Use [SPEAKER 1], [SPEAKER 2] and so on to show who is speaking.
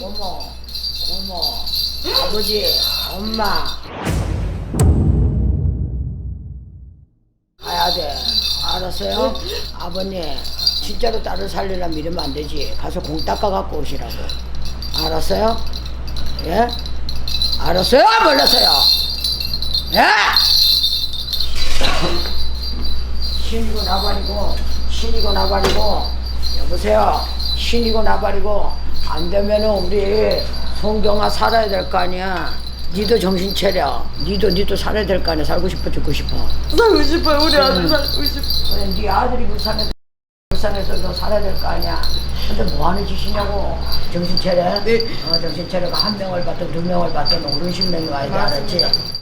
[SPEAKER 1] 어머, 어머, 아버지, 엄마. 가야 돼. 알았어요? 아버님, 진짜로 딸을 살리려면 이러면 안 되지. 가서 공 닦아갖고 오시라고. 알았어요? 예? 알았어요? 몰랐어요? 예? 신이고 나발이고, 신이고 나발이고, 여보세요? 신이고 나발이고, 안 되면은 우리 송경아 살아야 될 거 아니야. 니도 정신 차려. 니도 니도 살아야 될 거 아니야. 살고 싶어 죽고 싶어.
[SPEAKER 2] 살고 싶어요. 우리 아들 살고 싶어.
[SPEAKER 1] 그래, 네 아들이 불쌍해 불쌍해서도 살아야 될 거 아니야. 근데 뭐 하는 짓이냐고. 정신 차려.
[SPEAKER 2] 네.
[SPEAKER 1] 어, 정신 차려가 한 명을 받든 두 명을 받든 오른 십 명이 와야 돼. 알았지?